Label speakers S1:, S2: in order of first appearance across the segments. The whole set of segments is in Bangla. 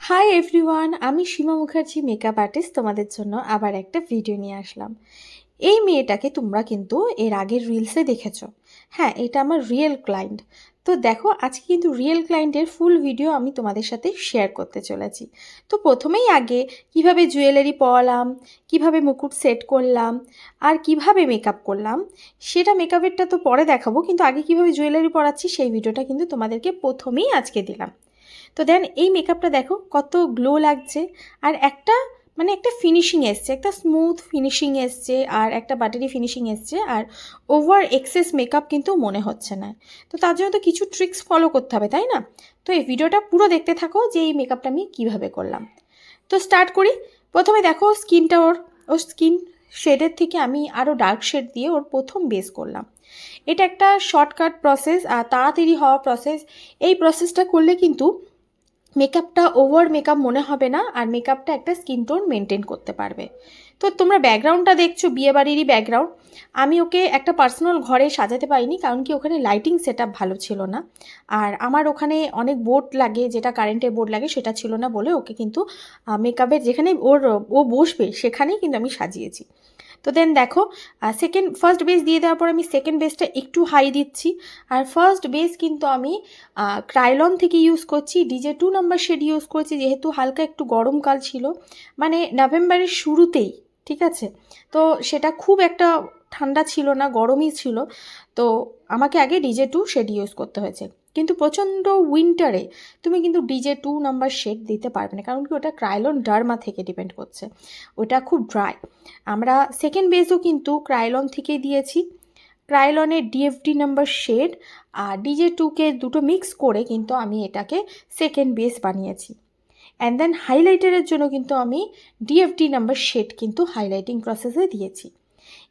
S1: হাই এভরিওয়ান আমি সীমা মুখার্জি মেকআপ আর্টিস্ট তোমাদের জন্য আবার একটা ভিডিও নিয়ে আসলাম। এই মেয়েটাকে তোমরা কিন্তু এর আগের রিলসে দেখেছ। হ্যাঁ এটা আমার রিয়েল ক্লায়েন্ট তো দেখো, আজকে কিন্তু রিয়েল ক্লায়েন্টের ফুল ভিডিও আমি তোমাদের সাথে শেয়ার করতে চলেছি। তো প্রথমেই আগে, কীভাবে জুয়েলারি পরালাম, কীভাবে মুকুট সেট করলাম, আর কীভাবে মেকআপ করলাম, সেটা মেকআপেরটা তো পরে দেখাবো, কিন্তু আগে কীভাবে জুয়েলারি পরাচ্ছি সেই ভিডিওটা কিন্তু তোমাদেরকে প্রথমেই আজকে দিলাম। তো দেন এই মেকআপটা দেখো, কত গ্লো লাগছে, আর একটা মানে একটা ফিনিশিং এসছে, একটা স্মুথ ফিনিশিং এসছে, আর একটা বাটারি ফিনিশিং এসছে, আর ওভার এক্সেস মেকআপ কিন্তু মনে হচ্ছে না। তো তার জন্য তো কিছু ট্রিক্স ফলো করতে হবে, তাই না? তো এই ভিডিওটা পুরো দেখতে থাকো যে এই মেকআপটা আমি কীভাবে করলাম। তো স্টার্ট করি। প্রথমে দেখো স্কিনটা ওর ওর স্কিন শেডের থেকে আমি আরও ডার্ক শেড দিয়ে ওর প্রথম বেস করলাম। এটা একটা শর্টকাট প্রসেস আর তাড়াতাড়ি হওয়া প্রসেস এই প্রসেসটা করলে কিন্তু মেকআপটা ওভার মেকআপ মনে হবে না, আর মেকআপটা একটা স্কিন টোন মেনটেন করতে পারবে। তো তোমরা ব্যাকগ্রাউন্ডটা দেখছ, বিয়েবাড়িরই ব্যাকগ্রাউন্ড আমি ওকে একটা পার্সোনাল ঘরে সাজাতে পারিনি, কারণ কি ওখানে লাইটিং সেট ভালো ছিল না। আর আমার ওখানে অনেক বোর্ড লাগে, যেটা কারেন্টের বোর্ড লাগে, সেটা ছিল না বলে ওকে কিন্তু মেকআপের যেখানে ওর, ও বসবে, সেখানেই কিন্তু আমি সাজিয়েছি। তো দেন দেখো সেকেন্ড ফার্স্ট বেস দিয়ে দেওয়ার পর আমি সেকেন্ড বেসটা একটু হাই দিচ্ছি। আর ফার্স্ট বেস কিন্তু আমি ক্রাইলন থেকে ইউজ করছি। DJ two number shade use করছি, যেহেতু হালকা একটু গরমকাল ছিল। মানে নভেম্বরের শুরুতেই, ঠিক আছে? তো সেটা খুব একটা ঠান্ডা ছিল না, গরমই ছিল। তো আমাকে আগে ডিজে টু শেড ইউজ করতে হয়েছে। কিন্তু প্রচণ্ড উইন্টারে তুমি কিন্তু ডিজে টু নাম্বার শেড দিতে পারবে না। কারণ কি, ওটা ক্রাইলন ডার্মা থেকে ডিপেন্ড করছে। ওটা খুব ড্রাই আমরা সেকেন্ড বেসও কিন্তু ক্রাইলন থেকেই দিয়েছি। ক্রাইলনের ডিএফডি নাম্বার শেড আর ডিজে টুকে দুটো মিক্স করে কিন্তু আমি এটাকে সেকেন্ড বেস বানিয়েছি। অ্যান্ড দেন হাইলাইটারের জন্য কিন্তু আমি ডিএফডি নাম্বার শেড কিন্তু হাইলাইটিং প্রসেসে দিয়েছি।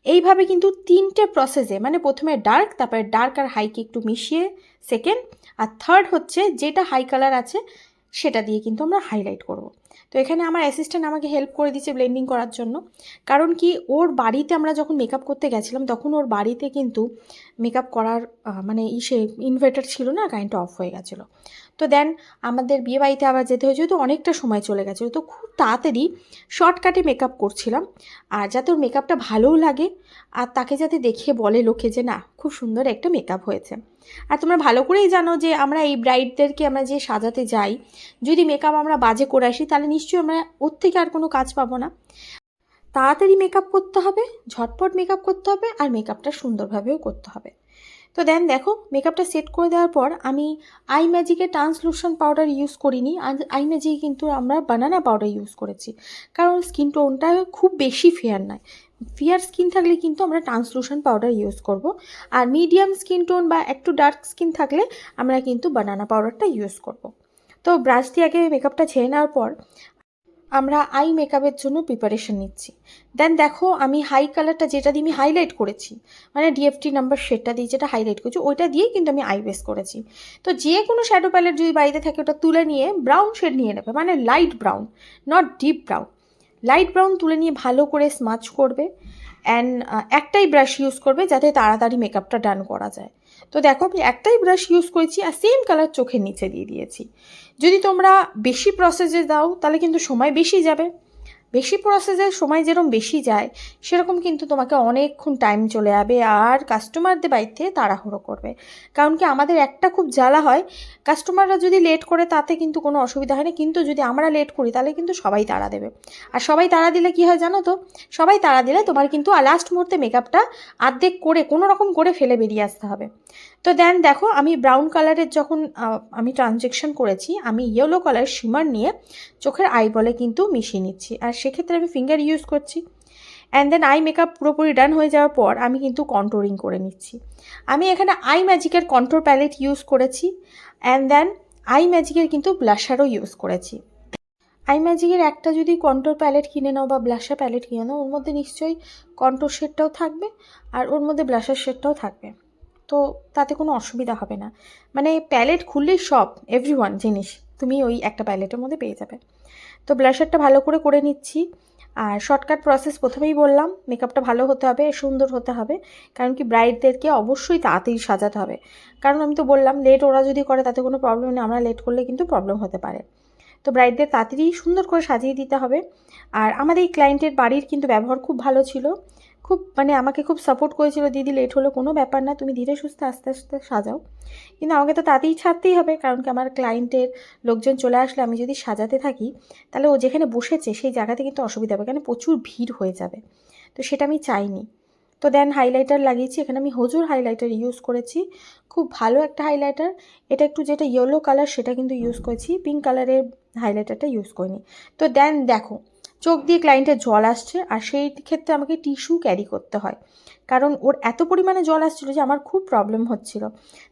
S1: এইভাবে কিন্তু তিনটে প্রসেসে মানে প্রথমে ডার্ক তারপরে ডার্ক আর হাইকে একটু মিশিয়ে সেকেন্ড আর থার্ড হচ্ছে যেটা হাই কালার আছে, সেটা দিয়ে কিন্তু আমরা হাইলাইট করব। তো এখানে আমার অ্যাসিস্ট্যান্ট আমাকে হেল্প করে দিচ্ছে ব্লেন্ডিং করার জন্য। কারণ কি, ওর বাড়িতে আমরা যখন মেকআপ করতে গেছিলাম, তখন ওর বাড়িতে কিন্তু মেকআপ করার মানে ইসে ইনভার্টার ছিল না কারেন্টটা অফ হয়ে গেছিল। তো দেন আমাদের বিয়ে বাড়িতে আবার যেতে হয়েছে তো অনেকটা সময় চলে গেছিল, তো খুব তাড়াতাড়ি শর্টকাটে মেকআপ করছিলাম। আর যাতে ওর মেকআপটা ভালোও লাগে, আর তাকে যাতে দেখিয়ে বলে লোকে যে, না, খুব সুন্দর একটা মেকআপ হয়েছে। আর তোমরা ভালো করেই জানো যে, আমরা এই ব্রাইডদেরকে আমরা যে সাজাতে যাই, যদি মেকআপ আমরা বাজে করে আসি, তাহলে নিশ্চয়ই আমরা ওর থেকে আর কোনো কাজ পাবো না। তাড়াতাড়ি মেকআপ করতে হবে, ঝটপট মেকআপ করতে হবে, আর মেকআপটা সুন্দরভাবেও করতে হবে। তো দেন দেখো মেকআপটা সেট করে দেওয়ার পর আমি আই ম্যাজিকের ট্রান্সলুশন পাউডার ইউজ করিনি। আই ম্যাজিকে কিন্তু আমরা বানানা পাউডার ইউজ করেছি। কারণ স্কিন টোনটা খুব বেশি ফেয়ার নয়। ফিয়ার স্কিন থাকলে কিন্তু আমরা ট্রান্সলুশন পাউডার ইউজ করব। আর মিডিয়াম স্কিন টোন বা একটু ডার্ক স্কিন থাকলে আমরা কিন্তু বানানা পাউডারটা ইউজ করব। তো ব্রাশ দিয়ে আগে মেকআপটা ছেড়ে নেওয়ার পর আমরা আই মেকআপের জন্য প্রিপারেশন নিচ্ছি। দেন দেখো, আমি হাই কালারটা যেটা দিয়ে আমি হাইলাইট করেছি মানে ডিএফটি নাম্বার শেডটা দিয়ে যেটা হাইলাইট করেছি, ওইটা দিয়েই কিন্তু আমি আই বেস করেছি। তো যে কোনো শ্যাডো প্যালেট যদি বাড়িতে থাকে, ওটা তুলে নিয়ে ব্রাউন শেড নিয়ে নেবে মানে light brown not deep brown light brown তুলে নিয়ে ভালো করে স্মাচ করবে অ্যান্ড একটাই ব্রাশ ইউজ করবে, যাতে তাড়াতাড়ি মেকআপটা ডান করা যায়। তো দেখো, আমি একটাই ব্রাশ ইউজ করেছি আর সেম কালার চোখের নিচে দিয়ে দিয়েছি। যদি তোমরা বেশি প্রসেসে দাও, তাহলে কিন্তু সময় বেশি যাবে। বেশি প্রসেসের সময় যেরকম বেশি যায়, সেরকম কিন্তু তোমাকে অনেকক্ষণ টাইম চলে যাবে আর কাস্টমারদের বাড়িতে তাড়াহুড়ো করবে। কারণ কি আমাদের একটা খুব জ্বালা হয় কাস্টমাররা যদি লেট করে তাতে কিন্তু কোনো অসুবিধা হয় না, কিন্তু যদি আমরা লেট করি তাহলে কিন্তু সবাই তাড়া দেবে। আর সবাই তাড়া দিলে কী হয় জানো তো? সবাই তাড়া দিলে তোমার কিন্তু লাস্ট মুহূর্তে মেকআপটা আর্ধেক করে কোনো রকম করে ফেলে বেরিয়ে আসতে হবে। তো দেন দেখো, আমি ব্রাউন কালারের যখন আমি ট্রানজেকশন করেছি, আমি ইয়েলো কালার শিমার নিয়ে চোখের আইবলে কিন্তু মিশিয়ে নিচ্ছি। আর সেক্ষেত্রে আমি ফিঙ্গার ইউজ করছি। অ্যান্ড দেন আই মেকআপ পুরোপুরি ডান হয়ে যাওয়ার পর আমি কিন্তু কন্ট্রোলিং করে নিচ্ছি। আমি এখানে আই ম্যাজিকের কন্ট্রোল প্যালেট ইউজ করেছি। অ্যান্ড দেন আই ম্যাজিকের কিন্তু ব্লাশারও ইউজ করেছি। আই ম্যাজিকের একটা যদি কন্ট্রোল প্যালেট কিনে নাও বা ব্লাশার প্যালেট কিনে নাও, ওর মধ্যে নিশ্চয়ই কন্ট্রোল শেডটাও থাকবে, আর ওর মধ্যে ব্লাশার শেডটাও থাকবে। তো তাতে কোনো অসুবিধা হবে না। মানে প্যালেট খুললেই সব এভরি ওয়ান জিনিস। তুমি ওই একটা প্যালেটের মধ্যে পেয়ে যাবে। তো ব্লাশারটা ভালো করে করে নিচ্ছি। আর শর্টকাট প্রসেস প্রথমেই বললাম মেকআপটা ভালো হতে হবে, সুন্দর হতে হবে। কারণ কি ব্রাইডদেরকে অবশ্যই তাড়াতাড়ি সাজাতে হবে। কারণ আমি তো বললাম লেট ওরা যদি করে তাতে কোনো প্রবলেম নেই। আমরা লেট করলে কিন্তু প্রবলেম হতে পারে। তো ব্রাইডদের তাড়াতাড়ি সুন্দর করে সাজিয়ে দিতে হবে। আর আমাদের এই ক্লায়েন্টের বাড়ির কিন্তু ব্যবহার খুব ভালো ছিল। খুব মানে আমাকে খুব সাপোর্ট করেছিল, দিদি লেট হলো, কোনো ব্যাপার না, তুমি ধীরে সুস্থে আস্তে আস্তে সাজাও। কিন্তু আমাকে তো তাতেই ছাড়তেই হবে, কারণ কি আমার ক্লায়েন্টের লোকজন চলে আসলে আমি যদি সাজাতে থাকি, তাহলে ও যেখানে বসেছে, সেই জায়গাতে কিন্তু অসুবিধা হবে, কেন প্রচুর ভিড় হয়ে যাবে। তো সেটা আমি চাইনি। তো দেন হাইলাইটার লাগিয়েছি, এখানে আমি হজুর হাইলাইটার ইউজ করেছি, খুব ভালো একটা হাইলাইটার এটা একটু যেটা ইয়েলো কালার সেটা কিন্তু ইউজ করেছি পিঙ্ক কালারের হাইলাইটারটা ইউজ করিনি। তো দেন দেখো চোখ দিয়ে ক্লায়েন্টের জল আসছে আর সেই ক্ষেত্রে আমাকে টিস্যু ক্যারি করতে হয়। কারণ ওর এত পরিমাণে জল আসছিল যে আমার খুব প্রবলেম হচ্ছিল।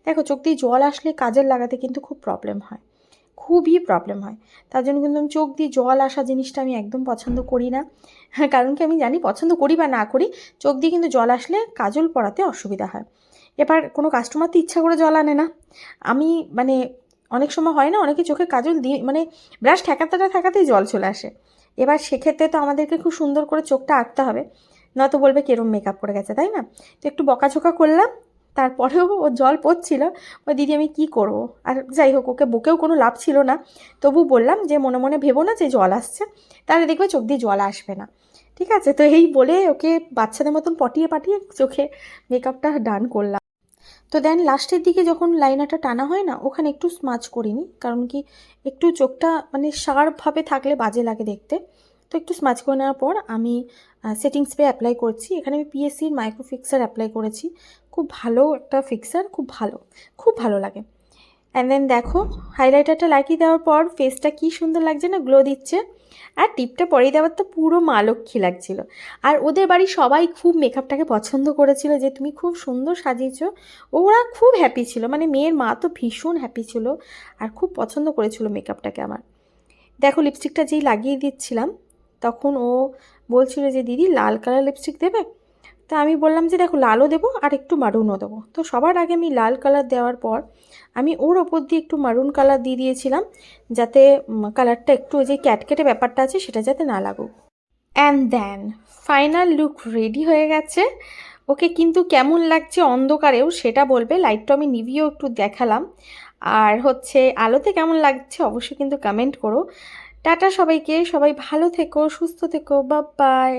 S1: দেখো, চোখ দিয়ে জল আসলে কাজের লাগাতে কিন্তু খুব প্রবলেম হয়। খুবই প্রবলেম হয়। তার জন্য কিন্তু আমি চোখ দিয়ে জল আসা জিনিসটা আমি একদম পছন্দ করি না। হ্যাঁ কারণ কি আমি জানি পছন্দ করি বা না করি, চোখ দিয়ে কিন্তু জল আসলে কাজল পরাতে অসুবিধা হয়। এবার কোনো কাস্টমার তো ইচ্ছা করে জল আনে না। আমি মানে অনেক সময় হয় না, অনেকে চোখে কাজল দিয়ে মানে ব্রাশ ঠেকাতে ঠেকাতেই জল চলে আসে। এবার সেক্ষেত্রে তো আমাদেরকে খুব সুন্দর করে চোখটা আঁকতে হবে। নয়তো বলবে কেরম মেকআপ করে গেছে, তাই না? তো একটু বকাঝোকা করলাম, তারপরেও ও জল পড়ছিল। ও দিদি, আমি কি করব? আর যাই হোক, ওকে বকেও কোনো লাভ ছিল না। তবু বললাম যে, মনে মনে ভেবো না যে জল আসছে, তাহলে দেখবে চোখ দিয়ে জল আসবে না। ঠিক আছে? তো এই বলে ওকে বাচ্চাদের মতন পটিয়ে পাঠিয়ে চোখে মেকআপটা ডান করলাম। তো দেন লাস্টের দিকে যখন লাইনারটা টানা হয় না, ওখানে একটু স্মাচ করিনি কারণ কি, একটু চোখটা মানে শার্পভাবে থাকলে বাজে লাগে দেখতে। তো একটু স্মাচ করে নেওয়ার পর আমি সেটিং স্প্রে অ্যাপ্লাই করছি। এখানে আমি পিএসসির মাইক্রো ফিক্সার অ্যাপ্লাই করেছি। খুব ভালো একটা ফিক্সার খুব ভালো খুব ভালো লাগে। অ্যান্ড দেন দেখো হাইলাইটারটা লাগিয়ে দেওয়ার পর ফেসটা কি সুন্দর লাগছে না গ্লো দিচ্ছে। আর টিপটা পরিয়ে দেওয়ার তো পুরো মা লক্ষ্মী লাগছিল। আর ওদের বাড়ি সবাই খুব মেকআপটাকে পছন্দ করেছিল যে তুমি খুব সুন্দর সাজিয়েছ। ওরা খুব হ্যাপি ছিল মানে মেয়ের মা তো ভীষণ হ্যাপি ছিল আর খুব পছন্দ করেছিল মেকআপটাকে আমার। দেখো লিপস্টিকটা যেই লাগিয়ে দিচ্ছিলাম, তখন ও বলছিল যে, দিদি, লাল কালার লিপস্টিক দেবে? তা আমি বললাম যে, দেখো, লালও দেবো আর একটু মারুনও দেবো। তো সবার আগে আমি লাল কালার দেওয়ার পর আমি ওর ওপর দিয়ে একটু মারুন কালার দিয়ে দিয়েছিলাম, যাতে কালারটা একটু ওই যে ক্যাটকেটে ব্যাপারটা আছে সেটা যাতে না লাগুক। And then final look ready হয়ে গেছে। ওকে কিন্তু কেমন লাগছে অন্ধকারেও সেটা বলবে লাইটটা আমি নিভিও একটু দেখালাম। আর হচ্ছে, আলোতে কেমন লাগছে অবশ্যই কিন্তু কমেন্ট করো। টাটা সবাইকে, সবাই ভালো থেকো, সুস্থ থেকো বা বাই